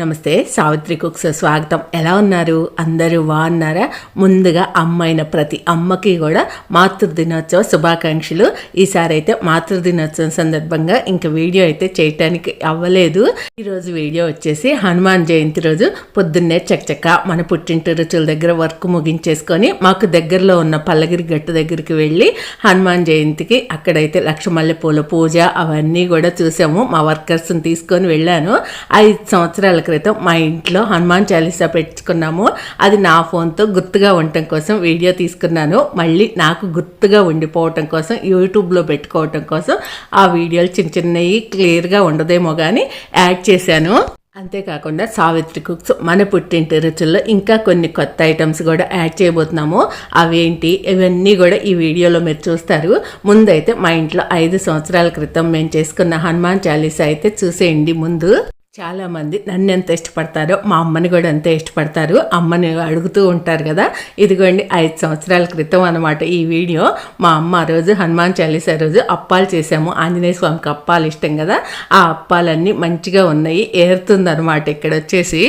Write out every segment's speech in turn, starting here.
నమస్తే సావిత్రి కుక్స్ స్వాగతం. ఎలా ఉన్నారు? అందరూ బాగున్నారా? ముందుగా అమ్మైన ప్రతి అమ్మకి కూడా మాతృదినోత్సవ శుభాకాంక్షలు. ఈసారి అయితే మాతృదినోత్సవం సందర్భంగా ఇంకా వీడియో అయితే చేయటానికి అవ్వలేదు. ఈరోజు వీడియో వచ్చేసి హనుమాన్ జయంతి రోజు. పొద్దున్నే చకచక మన పుట్టింటి రుచుల దగ్గర వర్క్ ముగించేసుకొని మాకు దగ్గరలో ఉన్న పల్లగిరి గట్టు దగ్గరికి వెళ్ళి హనుమాన్ జయంతికి అక్కడైతే లక్షమల్లె పూల పూజ అవన్నీ కూడా చూసాము. మా వర్కర్స్ని తీసుకొని వెళ్ళాను. ఐదు సంవత్సరాల క్రితం మా ఇంట్లో హనుమాన్ చాలీసా పెట్టుకున్నాము. అది నా ఫోన్తో గుర్తుగా ఉండటం కోసం వీడియో తీసుకున్నాను. మళ్ళీ నాకు గుర్తుగా ఉండిపోవటం కోసం యూట్యూబ్లో పెట్టుకోవటం కోసం ఆ వీడియోలు చిన్న చిన్నవి క్లియర్గా ఉండదేమో కానీ యాడ్ చేశాను. అంతేకాకుండా సావిత్రి కుక్స్ మన పుట్టింటి రుచుల్లో ఇంకా కొన్ని కొత్త ఐటమ్స్ కూడా యాడ్ చేయబోతున్నాము. అవేంటి ఇవన్నీ కూడా ఈ వీడియోలో మీరు చూస్తారు. ముందైతే మా ఇంట్లో ఐదు సంవత్సరాల క్రితం మేము చేసుకున్న హనుమాన్ చాలీసా అయితే చూసేయండి ముందు. చాలామంది నన్ను ఎంత ఇష్టపడతారో మా అమ్మని కూడా అంతే ఇష్టపడతారు. అమ్మని అడుగుతూ ఉంటారు కదా. ఇదిగోండి ఐదు సంవత్సరాల క్రితం అనమాట ఈ వీడియో. మా అమ్మ ఆ రోజు హనుమాన్ చాలీసా రోజు అప్పాలు చేసాము ఆంజనేయ స్వామికి అప్పాలు ఇష్టం కదా. ఆ అప్పాలన్నీ మంచిగా ఉన్నాయి ఏరుతుంది అనమాట ఇక్కడ వచ్చేసి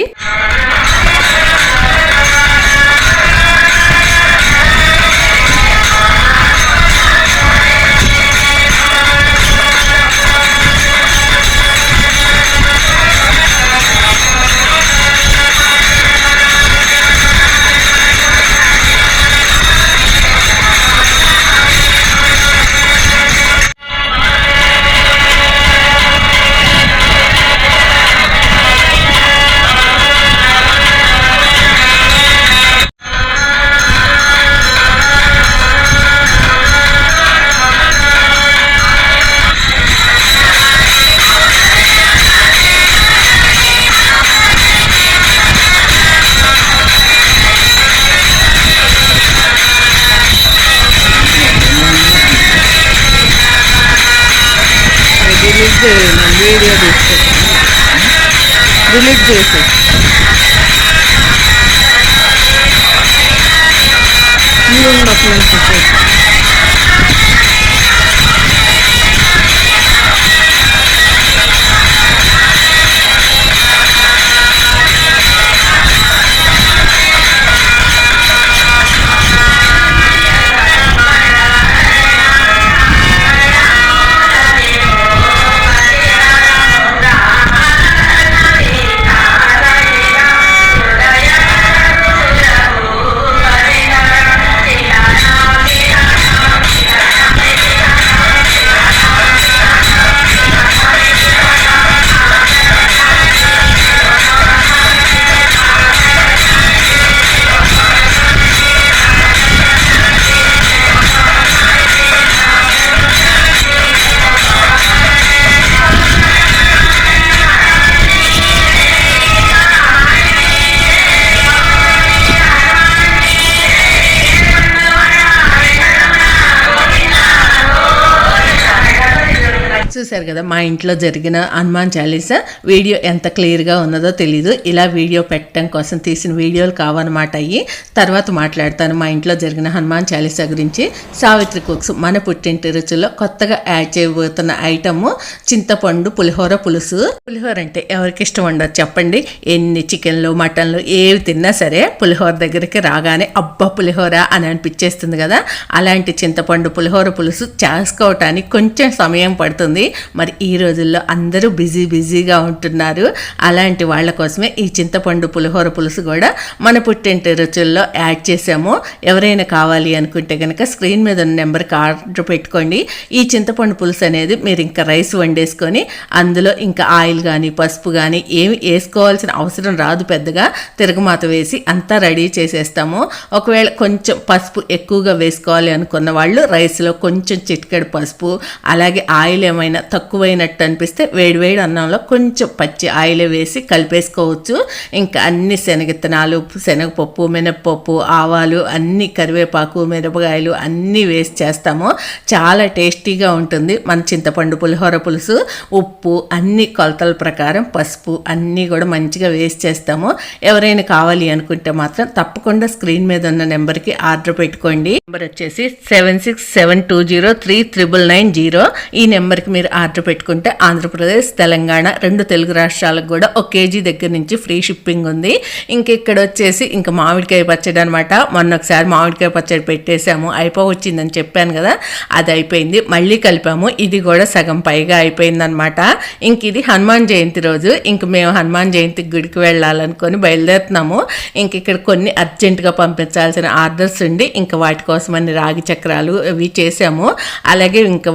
డిలీట్ చేసి. చూశారు కదా మా ఇంట్లో జరిగిన హనుమాన్ చాలీసా వీడియో ఎంత క్లియర్గా ఉన్నదో తెలీదు. ఇలా వీడియో పెట్టడం కోసం తీసిన వీడియోలు కావన్నమాట అయ్యి. తర్వాత మాట్లాడతాను మా ఇంట్లో జరిగిన హనుమాన్ చాలీసా గురించి. సావిత్రి కుక్స్ మన పుట్టింటి రుచుల్లో కొత్తగా యాడ్ చేయబోతున్న ఐటమ్ చింతపండు పులిహోర పులుసు. పులిహోర అంటే ఎవరికి ఇష్టం ఉండదు చెప్పండి. ఎన్ని చికెన్లు మటన్లు ఏవి తిన్నా సరే పులిహోర దగ్గరికి రాగానే అబ్బా పులిహోర అని అనిపించేస్తుంది కదా. అలాంటి చింతపండు పులిహోర పులుసు చేసుకోవటానికి కొంచెం సమయం పడుతుంది. మరి ఈ రోజుల్లో అందరూ బిజీ బిజీగా ఉంటున్నారు. అలాంటి వాళ్ళ కోసమే ఈ చింతపండు పులిహోర పులుసు కూడా మన పుట్టింటి రుచుల్లో యాడ్ చేసాము ఎవరైనా కావాలి అనుకుంటే కనుక స్క్రీన్ మీద ఉన్న నెంబర్కి ఆర్డర్ పెట్టుకోండి. ఈ చింతపండు పులుసు అనేది మీరు ఇంకా రైస్ వండేసుకొని అందులో ఇంకా ఆయిల్ కానీ పసుపు కానీ ఏమి వేసుకోవాల్సిన అవసరం రాదు పెద్దగా. తిరగమాత వేసి అంతా రెడీ చేసేస్తాము. ఒకవేళ కొంచెం పసుపు ఎక్కువగా వేసుకోవాలి అనుకున్న వాళ్ళు రైస్లో కొంచెం చిటికెడు పసుపు అలాగే ఆయిల్ ఏమైనా తక్కువైనట్టు అనిపిస్తే వేడివేడి అన్నంలో కొంచెం పచ్చి ఆయిల్ వేసి కలిపేసుకోవచ్చు. ఇంకా అన్ని శనగిత్తనాలు శనగపప్పు మినప్పప్పు ఆవాలు అన్ని కరివేపాకు మిరపకాయలు అన్నీ వేసి చేస్తాము. చాలా టేస్టీగా ఉంటుంది. మన చింతపండు పులిహోర పులుసు ఉప్పు అన్ని కొలతల ప్రకారం పసుపు అన్నీ కూడా మంచిగా వేసి చేస్తాము. ఎవరైనా కావాలి అనుకుంటే మాత్రం తప్పకుండా స్క్రీన్ మీద ఉన్న నెంబర్కి ఆర్డర్ పెట్టుకోండి. నెంబర్ వచ్చేసి seven six seven two zero three triple nine zero. ఈ నెంబర్కి మీరు ఆర్డర్ పెట్టుకుంటే ఆంధ్రప్రదేశ్ తెలంగాణ రెండు తెలుగు రాష్ట్రాలకు కూడా ఒక కేజీ దగ్గర నుంచి ఫ్రీ షిప్పింగ్ ఉంది. ఇంక ఇక్కడ వచ్చేసి ఇంకా మామిడికాయ పచ్చడి అనమాట మొన్న ఒకసారి మామిడికాయ పచ్చడి పెట్టేశాము. అయిపో వచ్చిందని చెప్పాను కదా అది అయిపోయింది. మళ్ళీ కలిపాము. ఇది కూడా సగం పైగా అయిపోయిందనమాట ఇంక ఇది హనుమాన్ జయంతి రోజు. ఇంక మేము హనుమాన్ జయంతి గుడికి వెళ్ళాలనుకొని బయలుదేరుతున్నాము. ఇంక ఇక్కడ కొన్ని అర్జెంటుగా పంపించాల్సిన ఆర్డర్స్ ఉండి ఇంకా వాటి కోసమని రాగి చక్రాలు ఇవి చేసాము అలాగే ఇంకా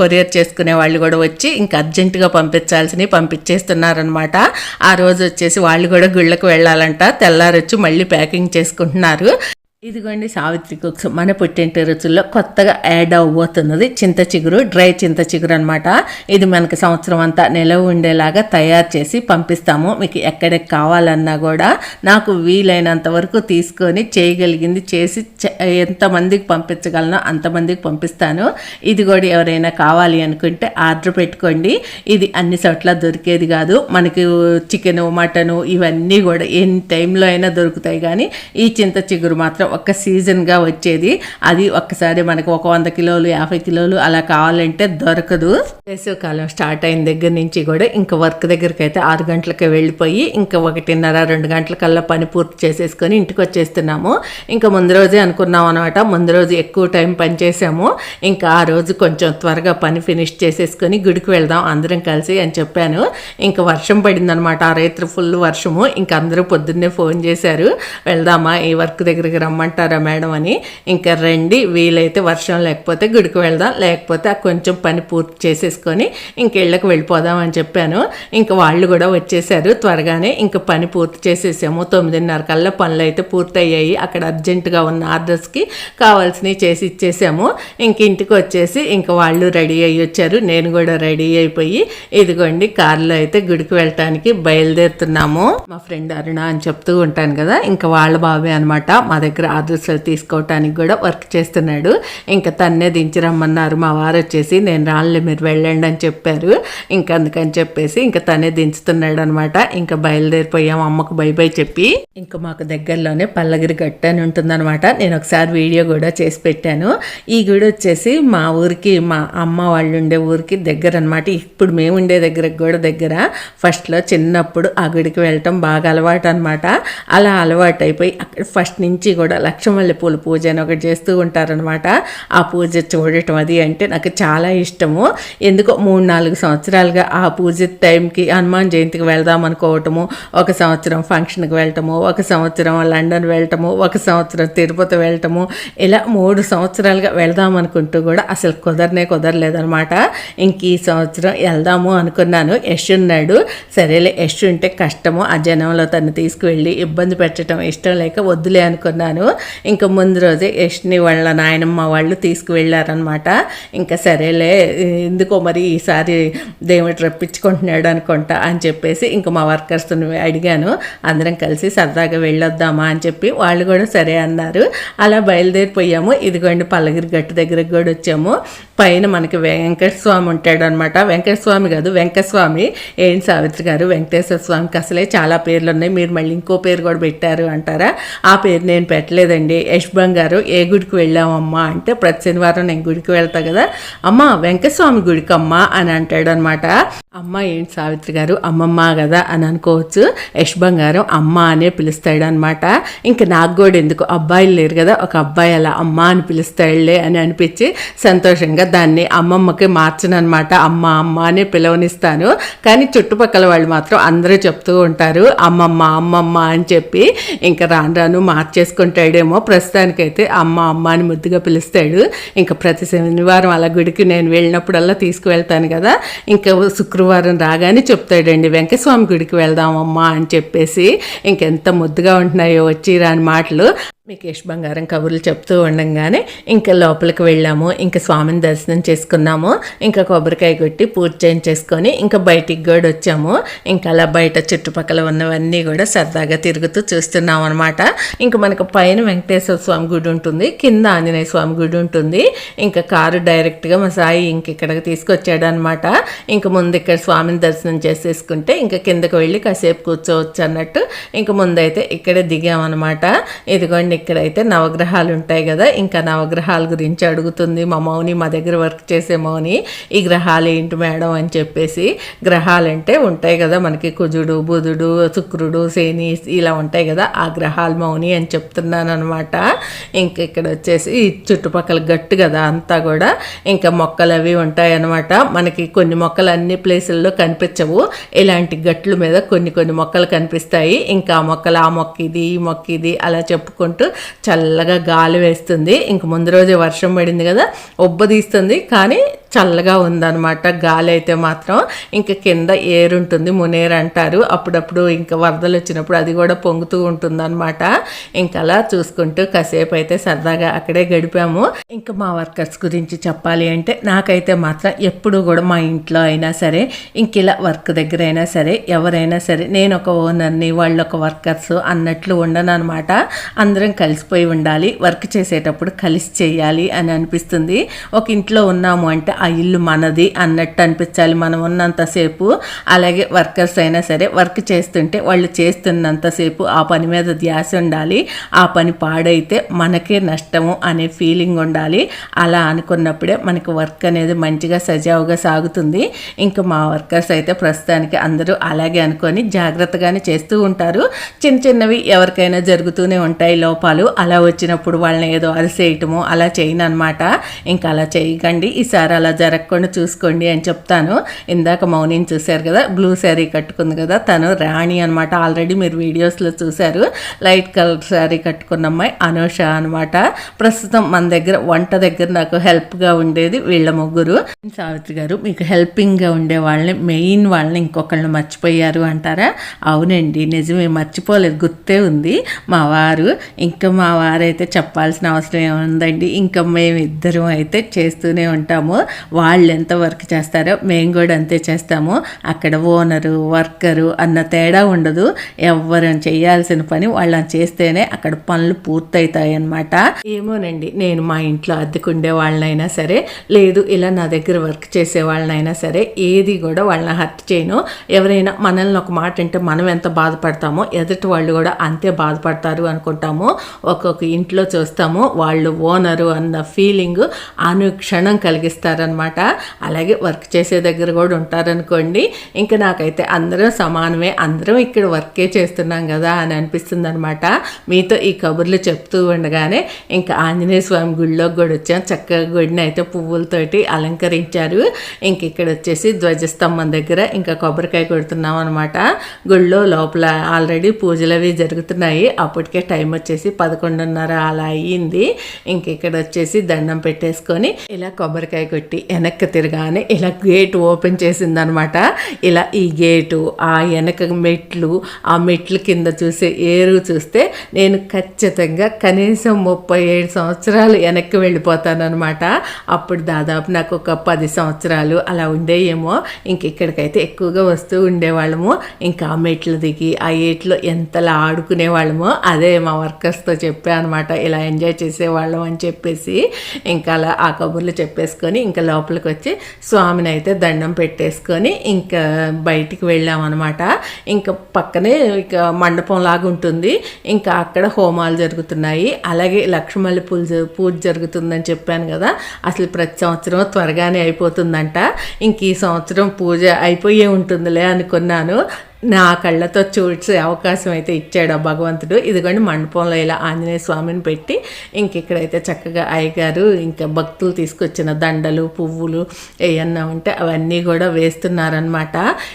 కొరియర్ చేసుకునే వాళ్ళు కూడా వచ్చి ఇంకా అర్జెంటుగా పంపించాల్సినవి పంపించేస్తున్నారనమాట ఆ రోజు వచ్చేసి వాళ్ళు కూడా గుళ్ళకు వెళ్ళాలంట. తెల్లారొచ్చి మళ్ళీ ప్యాకింగ్ చేసుకుంటున్నారు. ఇదిగోండి సావిత్రి కుక్స్. మన పుట్టింటి రుచుల్లో కొత్తగా యాడ్ అవ్వబోతున్నది చింత చిగురు డ్రై చింత చిగురు అనమాట ఇది మనకి సంవత్సరం అంతా నిలవ ఉండేలాగా తయారు చేసి పంపిస్తాము. మీకు ఎక్కడికి కావాలన్నా కూడా నాకు వీలైనంత వరకు తీసుకొని చేయగలిగింది చేసి చ- ఎంతమందికి పంపించగలనో అంతమందికి పంపిస్తాను. ఇది కూడా ఎవరైనా కావాలి అనుకుంటే ఆర్డర్ పెట్టుకోండి. ఇది అన్ని చోట్ల దొరికేది కాదు. మనకి చికెను మటను ఇవన్నీ కూడా ఎన్ని టైంలో అయినా దొరుకుతాయి. కానీ ఈ చింత చిగురు మాత్రం ఒక్క సీజన్గా వచ్చేది. అది ఒక్కసారి మనకు ఒక వంద కిలోలు యాభై కిలోలు అలా కావాలంటే దొరకదు. వేసవికాలం స్టార్ట్ అయిన దగ్గర నుంచి కూడా ఇంకా వర్క్ దగ్గరికి అయితే ఆరు గంటలకే వెళ్ళిపోయి ఇంకా ఒకటిన్నర రెండు గంటలకల్లా పని పూర్తి చేసేసుకొని ఇంటికి వచ్చేస్తున్నాము ఇంకా ముందు రోజే అనుకున్నాం అనమాట ముందు రోజు ఎక్కువ టైం పని చేసాము ఇంకా ఆ రోజు కొంచెం త్వరగా పని ఫినిష్ చేసేసుకొని గుడికి వెళ్దాం అందరం కలిసి అని చెప్పాను. ఇంకా వర్షం పడిందనమాట ఆ రైతు ఫుల్ వర్షము. ఇంకా అందరూ పొద్దున్నే ఫోన్ చేశారు. వెళ్దామా? ఈ వర్క్ దగ్గరికి రమ్మంటారా మేడం అని. ఇంకా రండి వీలైతే వర్షం లేకపోతే గుడికి వెళ్దాం లేకపోతే కొంచెం పని పూర్తి చేసేసుకొని ఇంక ఇళ్ళకి వెళ్ళిపోదాం అని చెప్పాను. ఇంకా వాళ్ళు కూడా వచ్చేసారు త్వరగానే. ఇంకా పని పూర్తి చేసేసాము. తొమ్మిదిన్నర కల్లా పనులు అయితే పూర్తయ్యాయి. అక్కడ అర్జెంటుగా ఉన్న ఆర్డర్స్కి కావాల్సినవి చేసి ఇచ్చేసాము. ఇంక ఇంటికి వచ్చేసి ఇంకా వాళ్ళు రెడీ అయ్యి వచ్చారు. నేను కూడా రెడీ అయిపోయి ఇదిగోండి కారులో అయితే గుడికి వెళ్ళటానికి బయలుదేరుతున్నాము. మా ఫ్రెండ్ అరుణ అని చెప్తూ ఉంటాను కదా ఇంకా వాళ్ళ బాబే అనమాట మా దగ్గర ఆర్డర్స్ తీసుకోవటానికి కూడా వర్క్ చేస్తున్నాడు. ఇంకా తన్నే దించిరమ్మన్నారు మా వారు వచ్చేసి నేను రానులే మీరు వెళ్ళండి అని చెప్పారు. ఇంకా అందుకని చెప్పేసి ఇంకా తనే దించుతున్నాడు అనమాట ఇంకా బయలుదేరిపోయాం. అమ్మకు బై బై చెప్పి ఇంకా మాకు దగ్గరలోనే పల్లగిరి గట్టు అని ఉంటుందన్నమాట. నేను ఒకసారి వీడియో కూడా చేసి పెట్టాను. ఈ గుడి వచ్చేసి మా ఊరికి మా అమ్మ వాళ్ళు ఉండే ఊరికి దగ్గర అనమాట ఇప్పుడు మేము ఉండే దగ్గరకు కూడా దగ్గర. ఫస్ట్లో చిన్నప్పుడు ఆ గుడికి వెళ్ళటం బాగా అలవాటు అనమాట అలా అలవాటు అయిపోయి అక్కడ ఫస్ట్ నుంచి కూడా లక్ష్మల్లి పూల పూజ అని ఒకటి చేస్తూ ఉంటారనమాట ఆ పూజ చూడటం అది అంటే నాకు చాలా ఇష్టము. ఎందుకో మూడు నాలుగు సంవత్సరాలుగా ఆ పూజ టైంకి హనుమాన్ జయంతికి వెళ్దాం అనుకోవటము ఒక సంవత్సరం ఫంక్షన్కి వెళ్ళటము ఒక సంవత్సరం లండన్ వెళ్ళటము ఒక సంవత్సరం తిరుపతి వెళ్ళటము ఇలా మూడు సంవత్సరాలుగా వెళ్దాం అనుకుంటూ కూడా అసలు కుదరనే కుదరలేదనమాట ఇంక ఈ సంవత్సరం వెళ్దాము అనుకున్నాను. యశ్ ఉన్నాడు. సరేలే యశ్ ఉంటే కష్టము. ఆ జనంలో తను తీసుకువెళ్ళి ఇబ్బంది పెట్టడం ఇష్టం లేక వద్దులే అనుకున్నాను. ఇంకా ముందు రోజే యష్ని వాళ్ళ నాయనమ్మ వాళ్ళు తీసుకువెళ్ళారనమాట ఇంకా సరేలే ఎందుకో మరి ఈసారి దేవుడు రప్పించుకుంటున్నాడు అనుకుంటా అని చెప్పేసి ఇంకా మా వర్కర్స్ని అడిగాను. అందరం కలిసి సరదాగా వెళ్ళొద్దామా అని చెప్పి వాళ్ళు కూడా సరే అన్నారు. అలా బయలుదేరిపోయాము. ఇదిగోండి పల్లగిరి గట్టు దగ్గరకు కూడా వచ్చాము. పైన మనకి వెంకట స్వామి ఉంటాడు అనమాట వెంకట స్వామి కాదు వెంకటస్వామి ఏం సావిత్రి గారు వెంకటేశ్వర స్వామికి అసలే చాలా పేర్లు ఉన్నాయి. మీరు మళ్ళీ ఇంకో పేరు కూడా పెట్టారు అంటారా? ఆ పేరు నేను పెట్టలేదండి. యష్ బంగారు ఏ గుడికి వెళ్ళామమ్మా అంటే ప్రతి శనివారం నేను గుడికి వెళ్తా కదా. అమ్మ వెంకటస్వామి గుడికి అమ్మా అని అంటాడనమాట. అమ్మ ఏంటి సావిత్రి గారు? అమ్మమ్మ కదా అని అనుకోవచ్చు. యశ్ బంగారం అమ్మ అనే పిలుస్తాడు అనమాట ఇంకా నాకు కూడా ఎందుకు? అబ్బాయిలు లేరు కదా. ఒక అబ్బాయి అలా అమ్మ అని పిలుస్తాడులే అని అనిపించి సంతోషంగా దాన్ని అమ్మమ్మకి మార్చనమాట అమ్మ అమ్మ అనే పిలవనిస్తాను. కానీ చుట్టుపక్కల వాళ్ళు మాత్రం అందరూ చెప్తూ ఉంటారు అమ్మమ్మ అమ్మమ్మ అని చెప్పి. ఇంకా రాను రాను మార్చేసుకుంటాడేమో. ప్రస్తుతానికైతే అమ్మ అమ్మ అని ముద్దుగా పిలుస్తాడు. ఇంకా ప్రతి శనివారం అలా గుడికి నేను వెళ్ళినప్పుడల్లా తీసుకువెళ్తాను కదా. ఇంకా శుక్రవారం రాగానే చెప్తాడండి వెంకటస్వామి గుడికి వెళ్దామమ్మా అని చెప్పేసి ఇంకెంత ముద్దుగా ఉంటున్నాయో వచ్చి రాని మాటలు. మికేష్ బంగారం కబుర్లు చెప్తూ ఉండంగానే ఇంకా లోపలికి వెళ్ళాము ఇంకా స్వామిని దర్శనం చేసుకున్నాము ఇంకా కొబ్బరికాయ కొట్టి పూజ చేయించేసుకొని ఇంకా బయటికి కూడా వచ్చాము. ఇంకా అలా బయట చుట్టుపక్కల ఉన్నవన్నీ కూడా సరదాగా తిరుగుతూ చూస్తున్నాం అనమాట ఇంకా మనకు పైన వెంకటేశ్వర స్వామి గుడి ఉంటుంది కింద ఆంజనేయ స్వామి గుడి ఉంటుంది. ఇంకా కారు డైరెక్ట్గా మా సాయి ఇంక ఇక్కడికి తీసుకొచ్చాడు అనమాట ఇంకా ముందు ఇక్కడ స్వామిని దర్శనం చేసేసుకుంటే ఇంకా కిందకు వెళ్ళి కాసేపు కూర్చోవచ్చు అన్నట్టు ఇంకా ముందైతే ఇక్కడే దిగామన్నమాట ఇదిగోండి అండ్ ఇక్కడైతే నవగ్రహాలు ఉంటాయి కదా ఇంకా నవగ్రహాల గురించి అడుగుతుంది మా మౌని మా దగ్గర వర్క్ చేసే మౌని ఈ గ్రహాలు ఏంటి మేడం అని చెప్పేసి. గ్రహాలంటే ఉంటాయి కదా మనకి కుజుడు బుధుడు శుక్రుడు శని ఇలా ఉంటాయి కదా ఆ గ్రహాలు మౌని అని చెప్తున్నాను అనమాట ఇంక ఇక్కడ వచ్చేసి ఈ చుట్టుపక్కల గట్టు కదా అంతా కూడా ఇంకా మొక్కలు అవి ఉంటాయి అనమాట మనకి కొన్ని మొక్కలు అన్ని ప్లేసుల్లో కనిపించవు. ఇలాంటి గట్ల మీద కొన్ని కొన్ని మొక్కలు కనిపిస్తాయి. ఇంకా ఆ మొక్కలు ఆ మొక్క ఇది ఈ మొక్క ఇది అలా చెప్పుకుంటూ చల్లగా గాలి వేస్తుంది. ఇంక ముందు రోజే వర్షం పడింది కదా ఉబ్బదీస్తుంది కానీ చల్లగా ఉందన్నమాట. గాలి అయితే మాత్రం ఇంకా కింద ఏరు ఉంటుంది మునేరు అంటారు. అప్పుడప్పుడు ఇంకా వరదలు వచ్చినప్పుడు అది కూడా పొంగుతూ ఉంటుందన్నమాట. ఇంకా అలా చూసుకుంటూ కాసేపు అయితే సరదాగా అక్కడే గడిపాము. ఇంకా మా వర్కర్స్ గురించి చెప్పాలి అంటే నాకైతే మాత్రం ఎప్పుడు కూడా మా ఇంట్లో అయినా సరే ఇంక ఇలా వర్క్ దగ్గర అయినా సరే ఎవరైనా సరే నేను ఒక ఓనర్ని వాళ్ళు ఒక వర్కర్స్ అన్నట్లు ఉండను అనమాట అందరం కలిసిపోయి ఉండాలి. వర్క్ చేసేటప్పుడు కలిసి చేయాలి అని అనిపిస్తుంది. ఒక ఇంట్లో ఉన్నాము అంటే ఆ ఇల్లు మనది అన్నట్టు అనిపించాలి. మనం ఉన్నంతసేపు అలాగే వర్కర్స్ అయినా సరే వర్క్ చేస్తుంటే వాళ్ళు చేస్తున్నంతసేపు ఆ పని మీద ధ్యాస ఉండాలి. ఆ పని పాడైతే మనకే నష్టము అనే ఫీలింగ్ ఉండాలి. అలా అనుకున్నప్పుడే మనకి వర్క్ అనేది మంచిగా సజావుగా సాగుతుంది. ఇంకా మా వర్కర్స్ అయితే ప్రస్తుతానికి అందరూ అలాగే అనుకొని జాగ్రత్తగానే చేస్తూ ఉంటారు. చిన్న చిన్నవి ఎవరికైనా జరుగుతూనే ఉంటాయి లోపాలు. అలా వచ్చినప్పుడు వాళ్ళని ఏదో అరిసేయటము అలా చేయను అనమాట ఇంకా అలా చేయకండి. ఈసారి అలా జరగకుండా చూసుకోండి అని చెప్తాను. ఇందాక మౌనిని చూశారు కదా బ్లూ శారీ కట్టుకుంది కదా తను రాణి అనమాట ఆల్రెడీ మీరు వీడియోస్లో చూశారు. లైట్ కలర్ శారీ కట్టుకున్న అమ్మాయి అనూష అనమాట ప్రస్తుతం మన దగ్గర వంట దగ్గర నాకు హెల్ప్గా ఉండేది వీళ్ళ ముగ్గురు. సావిత్రి గారు మీకు హెల్పింగ్గా ఉండే వాళ్ళని మెయిన్ వాళ్ళని ఇంకొకళ్ళని మర్చిపోయారు అంటారా? అవునండి నిజమే మర్చిపోలేదు గుర్తే ఉంది. మా వారు ఇంకా మా వారైతే చెప్పాల్సిన అవసరం ఏముందండి? ఇంకా మేము ఇద్దరం అయితే చేస్తూనే ఉంటాము. వాళ్ళు ఎంత వర్క్ చేస్తారో మేము కూడా అంతే చేస్తాము. అక్కడ ఓనరు వర్కరు అన్న తేడా ఉండదు. ఎవరు చేయాల్సిన పని వాళ్ళని చేస్తేనే అక్కడ పనులు పూర్తవుతాయి అన్నమాట ఏమోనండి నేను మా ఇంట్లో అద్దెకుండే వాళ్ళనైనా సరే లేదు ఇలా నా దగ్గర వర్క్ చేసే వాళ్ళనైనా సరే ఏది కూడా వాళ్ళని హర్ట్ చేయను. ఎవరైనా మనల్ని ఒక మాట అంటే మనం ఎంత బాధపడతామో ఎదుటి వాళ్ళు కూడా అంతే బాధపడతారు అనుకుంటాము. ఒక్కొక్క ఇంట్లో చూస్తాము వాళ్ళు ఓనరు అన్న ఫీలింగ్ అనుక్షణం కలిగిస్తారనమాట అలాగే వర్క్ చేసే దగ్గర కూడా ఉంటారనుకోండి. ఇంకా నాకైతే అందరం సమానమే. అందరం ఇక్కడ వర్కే చేస్తున్నాం కదా అని అనిపిస్తుంది అనమాట మీతో ఈ కబుర్లు చెప్తూ ఉండగానే ఇంకా ఆంజనేయ స్వామి గుడిలోకి కూడా వచ్చాం. చక్కగా గుడిని అయితే పువ్వులతోటి అలంకరించారు. ఇంక ఇక్కడ వచ్చేసి ధ్వజస్తంభం దగ్గర ఇంకా కొబ్బరికాయ కొడుతున్నాం అనమాట గుళ్ళో లోపల ఆల్రెడీ పూజలు అవి జరుగుతున్నాయి. అప్పటికే టైం వచ్చేసి పదకొండున్నర అలా అయ్యింది. ఇంక ఇక్కడ వచ్చేసి దండం పెట్టేసుకొని ఇలా కొబ్బరికాయ కొట్టి వెనక్కి తిరగానే ఇలా గేట్ ఓపెన్ చేసిందనమాట. ఇలా ఈ గేటు ఆ వెనక మెట్లు ఆ మెట్ల కింద చూసే ఏరు చూస్తే నేను ఖచ్చితంగా కనీసం ముప్పై ఏడు సంవత్సరాలు వెనక్కి వెళ్ళిపోతానమాట అప్పుడు దాదాపు నాకు ఒక పది సంవత్సరాలు అలా ఉండేయేమో. ఇంక ఇక్కడికైతే ఎక్కువగా వస్తూ ఉండేవాళ్ళము. ఇంకా ఆ మెట్లు దిగి ఆ ఏట్లో ఎంతలా ఆడుకునేవాళ్ళము అదే మా వర్కర్స్తో చెప్పా అనమాట ఇలా ఎంజాయ్ చేసేవాళ్ళం అని చెప్పేసి. ఇంకా అలా ఆ కబుర్లు చెప్పేసుకొని ఇంకా లోపలికి వచ్చి స్వామిని అయితే దండం పెట్టేసుకొని ఇంకా బయటికి వెళ్ళామన్నమాట. ఇంకా పక్కనే ఇక మండపం లాగా ఉంటుంది. ఇంకా అక్కడ హోమాలు జరుగుతున్నాయి. అలాగే లక్ష్మల్లి పూజ పూజ జరుగుతుందని చెప్పాను కదా. అసలు ప్రతి సంవత్సరం త్వరగానే అయిపోతుందంట. ఇంక ఈ సంవత్సరం పూజ అయిపోయే ఉంటుందిలే అనుకున్నాను. నా కళ్ళతో చూసే అవకాశం అయితే ఇచ్చాడు ఆ భగవంతుడు. ఇదిగోండి మండపంలో ఇలా ఆంజనేయ స్వామిని పెట్టి ఇంక ఇక్కడైతే చక్కగా అయ్యగారు ఇంకా భక్తులు తీసుకొచ్చిన దండలు పువ్వులు ఏమన్నా ఉంటే అవన్నీ కూడా వేస్తున్నారనమాట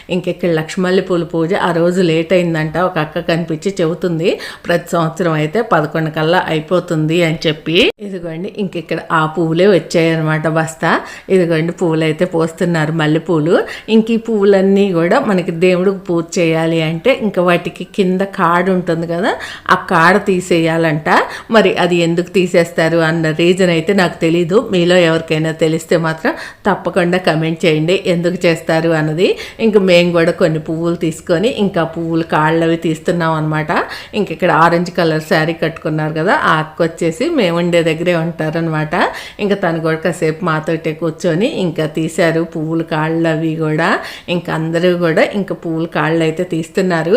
ఇంకెక్కడ లక్ష్మల్లి పూల పూజ ఆ రోజు లేట్ అయిందంట. ఒక అక్క కనిపించి చెబుతుంది ప్రతి సంవత్సరం అయితే పదకొండు కల్లా అయిపోతుంది అని చెప్పి. ఇదిగోండి ఇంకెక్కడ ఆ పువ్వులే వచ్చాయన్నమాట బస్తా. ఇదిగోండి పువ్వులు అయితే పోస్తున్నారు మల్లెపూలు. ఇంక ఈ పువ్వులన్నీ కూడా మనకి దేవుడికి పూజ చేయాలి అంటే ఇంకా వాటికి కింద కాడు ఉంటుంది కదా ఆ కాడ తీసేయాలంట. మరి అది ఎందుకు తీసేస్తారు అన్న రీజన్ అయితే నాకు తెలీదు. మీలో ఎవరికైనా తెలిస్తే మాత్రం తప్పకుండా కమెంట్ చేయండి. ఎందుకు చేస్తారు అన్నది ఇంక మేము కూడా కొన్ని పువ్వులు తీసుకొని ఇంకా పువ్వులు కాళ్ళవి తీస్తున్నాం అనమాట ఇంక ఇక్కడ ఆరెంజ్ కలర్ శారీ కట్టుకున్నారు కదా ఆ అక్క వచ్చేసి మేము ఉండే దగ్గరే ఉంటారనమాట ఇంకా తను కూడా కాసేపు మాతోటే కూర్చొని ఇంకా తీశారు పువ్వులు కాళ్ళు అవి కూడా. ఇంకా అందరూ కూడా ఇంకా పువ్వులు కాళ్ళు అయితే తీస్తున్నారు.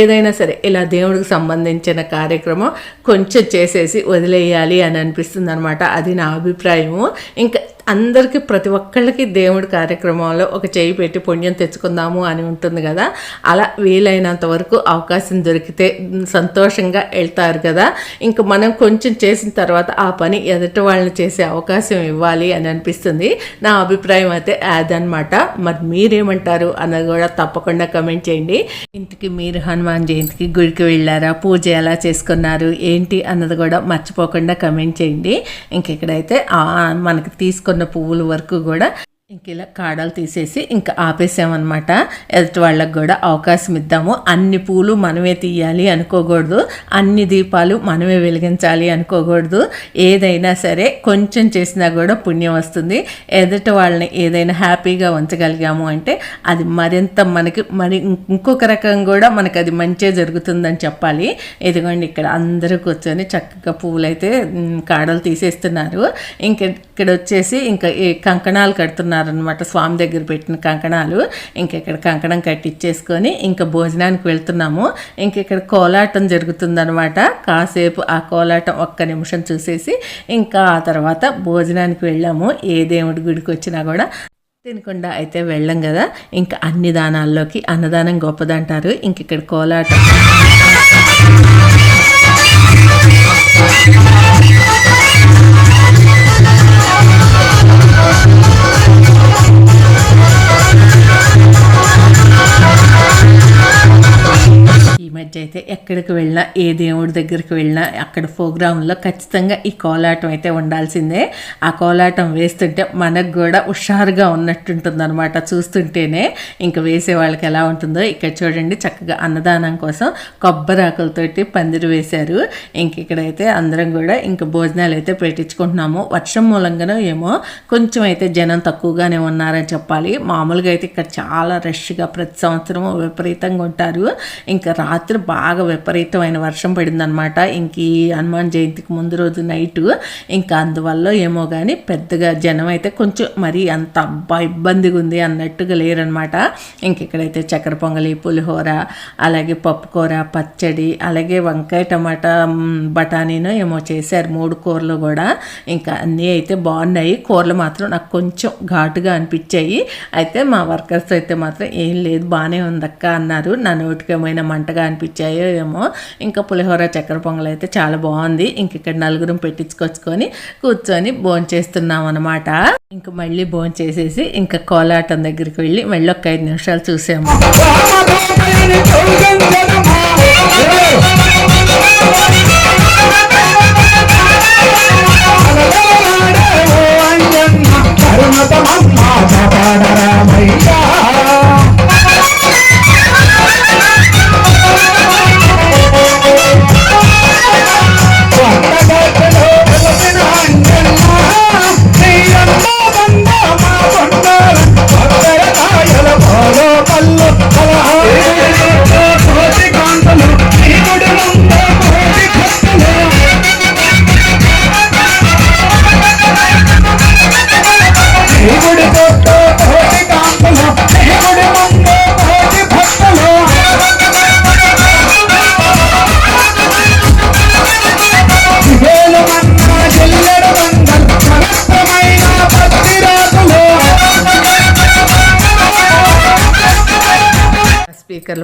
ఏదైనా సరే ఇలా దేవుడికి సంబంధించిన కార్యక్రమం కొంచెం చేసేసి వదిలేయాలి అని అనిపిస్తుంది అనమాట అది నా అభిప్రాయము. ఇంకా అందరికీ ప్రతి ఒక్కళ్ళకి దేవుడి కార్యక్రమంలో ఒక చేయి పెట్టి పుణ్యం తెచ్చుకుందాము అని ఉంటుంది కదా. అలా వీలైనంత వరకు అవకాశం దొరికితే సంతోషంగా వెళ్తారు కదా. ఇంకా మనం కొంచెం చేసిన తర్వాత ఆ పని ఎదుటి వాళ్ళని చేసే అవకాశం ఇవ్వాలి అని అనిపిస్తుంది. నా అభిప్రాయం అయితే అదనమాట మరి మీరేమంటారు అన్నది కూడా తప్పకుండా కమెంట్ చేయండి. ఇంటికి మీరు హనుమాన్ జయంతికి గుడికి వెళ్ళారా? పూజ ఎలా చేసుకున్నారు? ఏంటి అన్నది కూడా మర్చిపోకుండా కమెంట్ చేయండి. ఇంక ఇక్కడైతే మనకి తీసుకున్న పువ్వుల వరకు కూడా ఇంక ఇలా కాడలు తీసేసి ఇంకా ఆపేసామన్నమాట. ఎదుటి వాళ్ళకి కూడా అవకాశం ఇద్దాము. అన్ని పూలు మనమే తీయాలి అనుకోకూడదు. అన్ని దీపాలు మనమే వెలిగించాలి అనుకోకూడదు. ఏదైనా సరే కొంచెం చేసినా కూడా పుణ్యం వస్తుంది. ఎదుటి వాళ్ళని ఏదైనా హ్యాపీగా ఉంచగలిగాము అంటే అది మరింత మనకి మరి ఇంకొక రకం కూడా మనకి అది మంచిగా జరుగుతుందని చెప్పాలి. ఇదిగోండి ఇక్కడ అందరూ కూర్చొని చక్కగా పూలైతే కాడలు తీసేస్తున్నారు. ఇంక ఇక్కడ వచ్చేసి ఇంకా ఈ కంకణాలు కడుతున్నారనమాట స్వామి దగ్గర పెట్టిన కంకణాలు. ఇంకెక్కడ కంకణం కట్టించేసుకొని ఇంకా భోజనానికి వెళ్తున్నాము. ఇంకెక్కడ కోలాటం జరుగుతుందనమాట కాసేపు ఆ కోలాటం ఒక్క నిమిషం చూసేసి ఇంకా ఆ తర్వాత భోజనానికి వెళ్ళాము. ఏ దేవుడి గుడికి వచ్చినా కూడా తినకుండా అయితే వెళ్ళం కదా. ఇంకా అన్ని దానాల్లోకి అన్నదానం గొప్పదంటారు. ఇంక ఇక్కడ కోలాటం. you. మధ్య అయితే ఎక్కడికి వెళ్ళినా ఏ దేవుడి దగ్గరికి వెళ్ళినా అక్కడ ప్రోగ్రాంలో ఖచ్చితంగా ఈ కోలాటం అయితే ఉండాల్సిందే. ఆ కోలాటం వేస్తుంటే మనకు కూడా హుషారుగా ఉన్నట్టుంటుంది అనమాట చూస్తుంటేనే. ఇంకా వేసే వాళ్ళకి ఎలా ఉంటుందో ఇక్కడ చూడండి చక్కగా అన్నదానం కోసం కొబ్బరాకులతోటి పందిరి వేశారు. ఇంక ఇక్కడైతే అందరం కూడా ఇంకా భోజనాలు అయితే పెట్టించుకుంటున్నాము. వర్షం మూలంగానో ఏమో కొంచెం అయితే జనం తక్కువగానే ఉన్నారని చెప్పాలి. మామూలుగా అయితే ఇక్కడ చాలా రష్గా ప్రతి సంవత్సరం విపరీతంగా ఉంటారు. ఇంకా రాత్రి బాగా విపరీతమైన వర్షం పడిందనమాట ఇంక ఈ హనుమాన్ జయంతికి ముందు రోజు నైట్ ఇంకా అందువల్ల ఏమో కానీ పెద్దగా జనం అయితే కొంచెం మరి అంత అబ్బా ఇబ్బందిగా ఉంది అన్నట్టుగా లేరనమాట ఇంక ఇక్కడైతే చక్కెర పొంగలి పులిహోర అలాగే పప్పుకూర పచ్చడి అలాగే వంకాయ టమాటా బఠానీను ఏమో చేశారు మూడు కూరలు కూడా. ఇంకా అన్నీ అయితే బాగున్నాయి. కూరలు మాత్రం నాకు కొంచెం ఘాటుగా అనిపించాయి. అయితే మా వర్కర్స్ అయితే మాత్రం ఏం లేదు బాగానే ఉందక్క అన్నారు. నా నోటికి ఏమైనా మంటగా అనిపించాయో ఏమో. ఇంకా పులిహోర చక్కెర పొంగల్ అయితే చాలా బాగుంది. ఇంక ఇక్కడ నలుగురం పెట్టించుకొచ్చుకొని కూర్చొని భోంచేస్తున్నాం అనమాట ఇంకా మళ్ళీ భోంచేసేసి ఇంకా కోలాటం దగ్గరికి వెళ్ళి మళ్ళీ ఒక ఐదు నిమిషాలు చూసాము. దేవుడి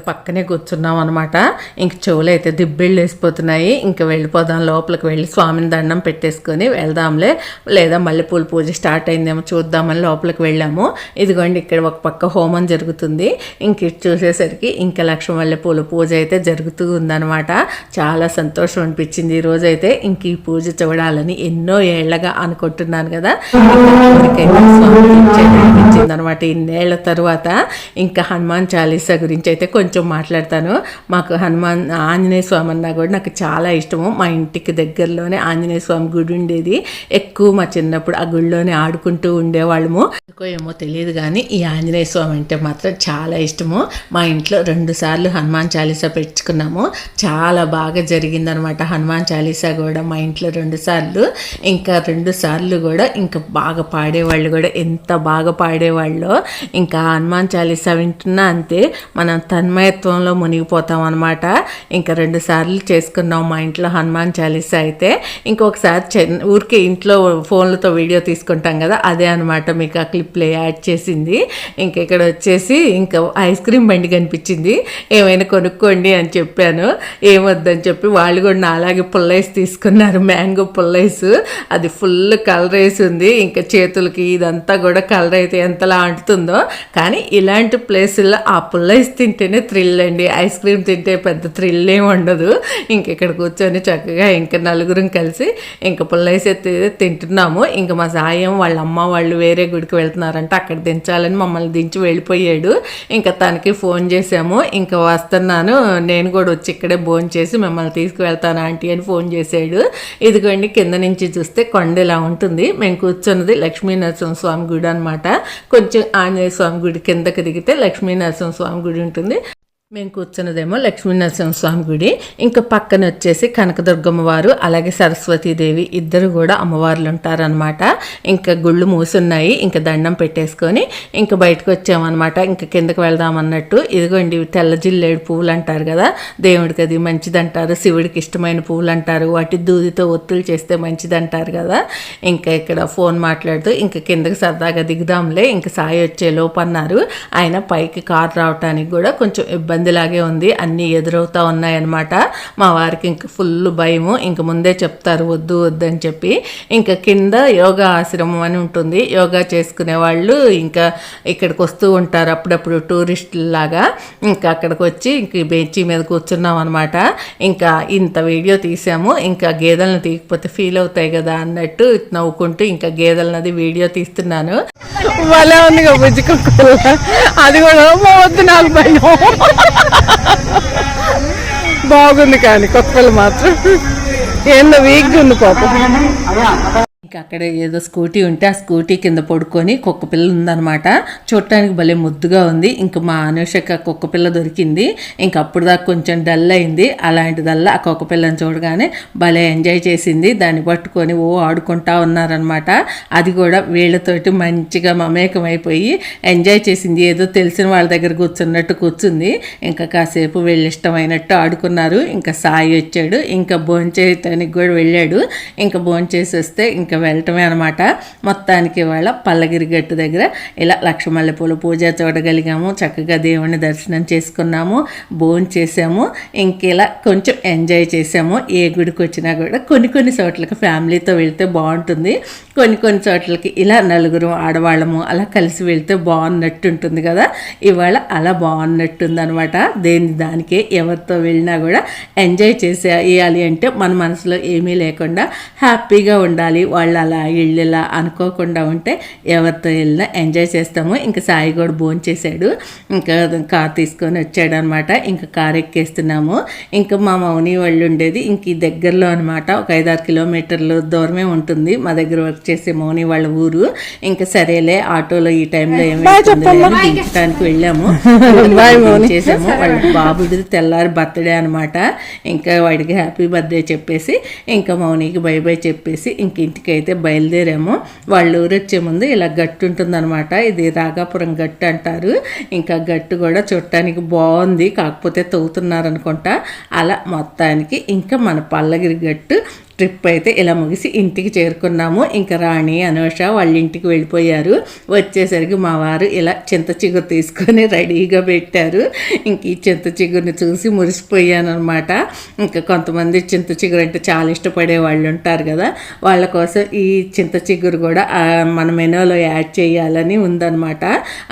పక్కనే కూర్చున్నాం అనమాట ఇంక చెవులు అయితే దిబ్బిళ్ళు వేసిపోతున్నాయి. ఇంక వెళ్ళిపోదాం లోపలికి వెళ్ళి స్వామిని దండం పెట్టేసుకొని వెళ్దాంలే. లేదా మల్లెపూల పూజ స్టార్ట్ అయిందేమో చూద్దామని లోపలికి వెళ్ళాము. ఇదిగోండి ఇక్కడ ఒక పక్క హోమం జరుగుతుంది. ఇంక ఇటు చూసేసరికి ఇంకా లక్ష మల్లెపూల పూజ అయితే జరుగుతూ ఉందనమాట చాలా సంతోషం అనిపించింది ఈ అయితే ఇంక ఈ పూజ చూడాలని ఎన్నో ఏళ్ళగా అనుకుంటున్నాను కదా. స్వామి అనిపించింది అనమాట ఇన్నేళ్ళ తర్వాత ఇంకా హనుమాన్ చాలీసా గురించి అయితే కొంచెం మాట్లాడతాను. మాకు హనుమాన్ ఆంజనేయ స్వామి అన్నా కూడా నాకు చాలా ఇష్టము. మా ఇంటికి దగ్గరలోనే ఆంజనేయ స్వామి గుడి ఉండేది. ఎక్కువ మా చిన్నప్పుడు ఆ గుడిలోనే ఆడుకుంటూ ఉండేవాళ్ళము. ఎందుకో ఏమో తెలియదు కానీ ఈ ఆంజనేయ స్వామి అంటే మాత్రం చాలా ఇష్టము. మా ఇంట్లో రెండు సార్లు హనుమాన్ చాలీసా పెట్టుకున్నాము. చాలా బాగా జరిగిందనమాట హనుమాన్ చాలీసా కూడా మా ఇంట్లో రెండు సార్లు. ఇంకా రెండు సార్లు కూడా ఇంకా బాగా పాడేవాళ్ళు కూడా ఎంత బాగా పాడేవాళ్ళు. ఇంకా హనుమాన్ చాలీసా వింటున్నా అంతే. మనం తన్మయత్వంలో మునిగిపోతాం అనమాట ఇంకా రెండు సార్లు చేసుకున్నాం మా ఇంట్లో హనుమాన్ చాలీస అయితే. ఇంకొకసారి చెన్ ఊరికే ఇంట్లో ఫోన్లతో వీడియో తీసుకుంటాం కదా అదే అనమాట మీకు ఆ క్లిప్లో యాడ్ చేసింది. ఇంక ఇక్కడ వచ్చేసి ఇంకా ఐస్ క్రీమ్ బండి కనిపించింది. ఏమైనా కొనుక్కోండి అని చెప్పాను. ఏమొద్దని చెప్పి వాళ్ళు కూడా నాలాగే పుల్లైస్ తీసుకున్నారు మ్యాంగో పుల్లైస్. అది ఫుల్ కలర్ వేసి ఉంది. ఇంకా చేతులకి ఇదంతా కూడా కలర్ అయితే ఎంతలా అంటుతుందో. కానీ ఇలాంటి ప్లేసుల్లో ఆ పుల్లైస్ తింటేనే థ్రిల్ అండి. ఐస్ క్రీమ్ తింటే పెద్ద థ్రిల్ ఏమి ఉండదు. ఇంక ఇక్కడ కూర్చొని చక్కగా ఇంకా నలుగురం కలిసి ఇంకా పుల్లైస్ తింటున్నాము. ఇంకా మా సాయం వాళ్ళ అమ్మ వాళ్ళు వేరే గుడికి వెళ్తున్నారంటే. అక్కడ దించాలని మమ్మల్ని దించి వెళ్ళిపోయాడు. ఇంకా తనకి ఫోన్ చేసాము ఇంకా వస్తున్నాను. నేను కూడా వచ్చి ఇక్కడే భోజనం చేసి మిమ్మల్ని తీసుకువెళ్తాను ఆంటీ అని ఫోన్ చేశాడు. ఇదిగోండి కింద నుంచి చూస్తే కొండ ఇలా ఉంటుంది. మేము కూర్చున్నది లక్ష్మీనరసింహ స్వామి గుడి అనమాట కొంచెం ఆంజనేయ స్వామి గుడి కిందకి దిగితే లక్ష్మీనరసింహ స్వామి గుడి ఉంటుంది. మేము కూర్చున్నదేమో లక్ష్మీనరసింహ స్వామి గుడి. ఇంకా పక్కన వచ్చేసి కనకదుర్గమ్మ వారు అలాగే సరస్వతీదేవి ఇద్దరు కూడా అమ్మవార్లు ఉంటారనమాట ఇంకా గుళ్ళు మూసున్నాయి ఇంకా దండం పెట్టేసుకొని ఇంకా బయటకు వచ్చామన్నమాట. ఇంకా కిందకి వెళ్దాం అన్నట్టు. ఇదిగోండి తెల్ల జిల్లేడు పువ్వులు అంటారు కదా దేవుడికి అది మంచిదంటారు శివుడికి ఇష్టమైన పువ్వులు అంటారు. వాటి దూదితో ఒత్తులు చేస్తే మంచిదంటారు కదా. ఇంకా ఇక్కడ ఫోన్ మాట్లాడుతూ ఇంకా కిందకి సరదాగా దిగుదాంలే ఇంకా సాయి వచ్చే లోపు అన్నారు. ఆయన పైకి కార్ రావటానికి కూడా కొంచెం ఇబ్బంది ఇబ్బందిలాగే ఉంది. అన్నీ ఎదురవుతూ ఉన్నాయన్నమాట. మా వారికి ఇంకా ఫుల్ భయము. ఇంక ముందే చెప్తారు వద్దు వద్దు అని చెప్పి. ఇంకా కింద యోగా ఆశ్రమం అని ఉంటుంది. యోగా చేసుకునే వాళ్ళు ఇంకా ఇక్కడికి వస్తూ ఉంటారు. అప్పుడప్పుడు టూరిస్టులాగా ఇంకా అక్కడికి వచ్చి ఇంక బెంచి మీద కూర్చున్నాం అనమాట ఇంకా ఇంత వీడియో తీసాము. ఇంకా గేదెలను తీయకపోతే ఫీల్ అవుతాయి కదా అన్నట్టు నవ్వుకుంటూ ఇంకా గేదెలనది వీడియో తీస్తున్నాను. భలే ఉంది బుజ్జి అది కూడా వద్దు నాకు భయం బాగుంది కానీ కొత్తపల్లి మాత్రం. ఏందో వీక్గా ఉంది పాపం. ఇంకా అక్కడ ఏదో స్కూటీ ఉంటే ఆ స్కూటీ కింద పడుకొని కుక్క పిల్ల ఉందన్నమాట. చూడటానికి భలే ముద్దుగా ఉంది. ఇంకా మా అనుషక కుక్క పిల్ల దొరికింది. ఇంకా అప్పుడు దాకా కొంచెం డల్ అయింది. అలాంటిదల్లా ఆ కుక్క పిల్లని చూడగానే భలే ఎంజాయ్ చేసింది. దాన్ని పట్టుకొని ఓ ఆడుకుంటా ఉన్నారనమాట అది కూడా వీళ్ళతోటి మంచిగా మమేకం అయిపోయి ఎంజాయ్ చేసింది. ఏదో తెలిసిన వాళ్ళ దగ్గర కూర్చున్నట్టు కూర్చుంది. ఇంకా కాసేపు వీళ్ళు ఇష్టమైనట్టు ఆడుకున్నారు. ఇంకా సాయి వచ్చాడు. ఇంకా భోంచేయటానికి కూడా వెళ్ళాడు. ఇంకా భోంచేసి వస్తే ఇంకా వెళ్ళటమే అనమాట. మొత్తానికి ఇవాళ పల్లగిరి గట్టు దగ్గర ఇలా లక్ష మల్లెపూల పూజ చూడగలిగాము. చక్కగా దేవుణ్ణి దర్శనం చేసుకున్నాము. భోజనం చేసాము. ఇంకెలా కొంచెం ఎంజాయ్ చేసాము. ఏ గుడికి వచ్చినా కూడా కొన్ని కొన్ని చోట్లకి ఫ్యామిలీతో వెళ్తే బాగుంటుంది. కొన్ని కొన్ని చోట్లకి ఇలా నలుగురు ఆడవాళ్ళము అలా కలిసి వెళ్తే బాగున్నట్టు ఉంటుంది కదా. ఇవాళ అలా బాగున్నట్టుంది అనమాట. దేని దానికే ఎవరితో వెళ్ళినా కూడా ఎంజాయ్ చేసేయాలి అంటే మన మనసులో ఏమీ లేకుండా హ్యాపీగా ఉండాలి. వాళ్ళ అలా ఇళ్ళు ఇలా అనుకోకుండా ఉంటే ఎవరితో వెళ్ళినా ఎంజాయ్ చేస్తాము. ఇంకా సాయి కూడా భోజనం చేశాడు. ఇంకా కార్ తీసుకొని వచ్చాడు అనమాట ఇంకా కార్ ఎక్కేస్తున్నాము. ఇంకా మా మౌని వాళ్ళు ఉండేది. ఇంక ఈ దగ్గరలో అనమాట. ఒక ఐదారు కిలోమీటర్లు దూరమే ఉంటుంది మా దగ్గర వర్క్ చేసే మౌని వాళ్ళ ఊరు. ఇంకా సరేలే ఆటోలో ఈ టైంలో ఏమైతుంది దించడానికి వెళ్ళాము. చేసాము వాళ్ళ బాబుది తెల్లారి బర్త్డే అనమాట. ఇంకా వాడికి హ్యాపీ బర్త్డే చెప్పేసి ఇంకా మౌనికి బై బై చెప్పేసి ఇంక ఇంటికి అయితే బయలుదేరాము. వాళ్ళ ఊరొచ్చే ముందు ఇలా గట్టు ఉంటుందన్నమాట. ఇది రాగాపురం గట్టు అంటారు. ఇంకా గట్టు కూడా చూడటానికి బాగుంది. కాకపోతే తవ్వుతున్నారు అనుకుంటా అలా మొత్తానికి ఇంకా మన పల్లగిరి గట్టు ట్రిప్ అయితే ఇలా ముగిసి ఇంటికి చేరుకున్నాము. ఇంకా రాణి అనూష వాళ్ళ ఇంటికి వెళ్ళిపోయారు. వచ్చేసరికి మా వారు ఇలా చింత చిగురు తీసుకొని రెడీగా పెట్టారు. ఇంక ఈ చింత చిగురుని చూసి మురిసిపోయాను అనమాట ఇంకా కొంతమంది చింత చిగురు అంటే చాలా ఇష్టపడే వాళ్ళు ఉంటారు కదా. వాళ్ళ కోసం ఈ చింత చిగురు కూడా మన మెనూలో యాడ్ చేయాలని ఉందన్నమాట.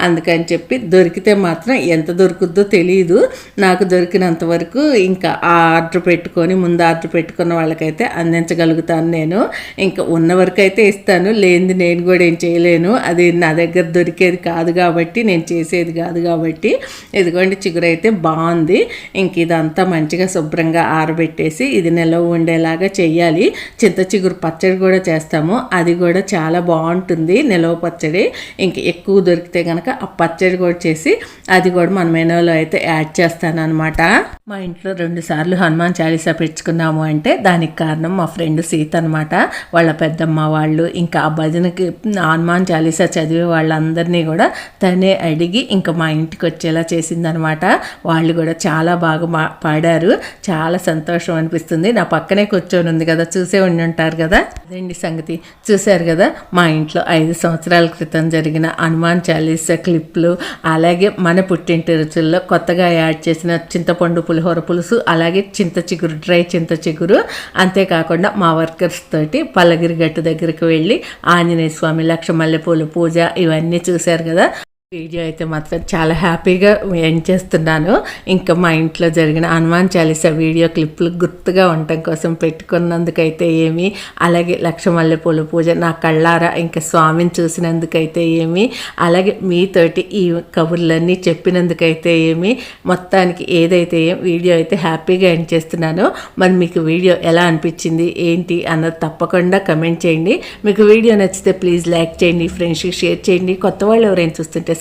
అందుకని చెప్పి దొరికితే మాత్రం ఎంత దొరుకుద్దో తెలియదు నాకు దొరికినంత వరకు ఇంకా ఆ ఆర్డర్ పెట్టుకొని ముందు ఆర్డర్ పెట్టుకున్న వాళ్ళకైతే అందించగలుగుతాను నేను. ఇంకా ఉన్న వరకు అయితే ఇస్తాను. లేనిది నేను కూడా ఏం చేయలేను. అది నా దగ్గర దొరికేది కాదు కాబట్టి నేను చేసేది కాదు కాబట్టి. ఇదిగోండి చిగురు అయితే బాగుంది. ఇంక ఇదంతా మంచిగా శుభ్రంగా ఆరబెట్టేసి ఇది నిలవ ఉండేలాగా చెయ్యాలి. చింత చిగురు పచ్చడి కూడా చేస్తాము. అది కూడా చాలా బాగుంటుంది నిలవ పచ్చడి. ఇంక ఎక్కువ దొరికితే కనుక ఆ పచ్చడి కూడా చేసి అది కూడా మన మెనూలో అయితే యాడ్ చేస్తాను అనమాట మా ఇంట్లో రెండు సార్లు హనుమాన్ చాలీసా పెంచుకున్నాము అంటే దానికి కారణం మా ఫ్రెండ్ సీత అనమాట వాళ్ళ పెద్దమ్మ వాళ్ళు ఇంకా ఆ భజనకి హనుమాన్ చాలీసా చదివే వాళ్ళందరినీ కూడా తనే అడిగి ఇంకా మా ఇంటికి వచ్చేలా చేసిందనమాట వాళ్ళు కూడా చాలా బాగా మా పాడారు. చాలా సంతోషం అనిపిస్తుంది. నా పక్కనే కూర్చొని ఉంది కదా చూసే ఉండి ఉంటారు కదా. అదండి సంగతి? చూశారు కదా మా ఇంట్లో ఐదు సంవత్సరాల క్రితం జరిగిన హనుమాన్ చాలీసా క్లిప్లు అలాగే మన పుట్టింటి రుచుల్లో కొత్తగా యాడ్ చేసిన చింతపండు పులిహోర పులుసు అలాగే చింత చిగురు డ్రై చింత చిగురు. అంతేకాకుండా మా వర్కర్స్ తోటి పల్లగిరి గట్టు దగ్గరికి వెళ్ళి ఆంజనేయ స్వామి లక్ష మల్లెపూల పూజ ఇవన్నీ చూశారు కదా. వీడియో అయితే మాత్రం చాలా హ్యాపీగా ఎండ్ చేస్తున్నాను. ఇంకా మా ఇంట్లో జరిగిన హనుమాన్ చాలీసా వీడియో క్లిప్లు గుర్తుగా ఉండటం కోసం పెట్టుకున్నందుకైతే ఏమి అలాగే లక్ష్మల్లె పూల పూజ నా కళ్ళారా ఇంకా స్వామిని చూసినందుకైతే ఏమి అలాగే మీతోటి ఈ కబుర్లన్నీ చెప్పినందుకైతే ఏమి మొత్తానికి ఏదైతే ఏం వీడియో అయితే హ్యాపీగా ఎండ్ చేస్తున్నానో మరి మీకు వీడియో ఎలా అనిపించింది ఏంటి అన్నది తప్పకుండా కమెంట్ చేయండి. మీకు వీడియో నచ్చితే ప్లీజ్ లైక్ చేయండి ఫ్రెండ్స్కి షేర్ చేయండి. కొత్త వాళ్ళు ఎవరైనా చూస్తుంటే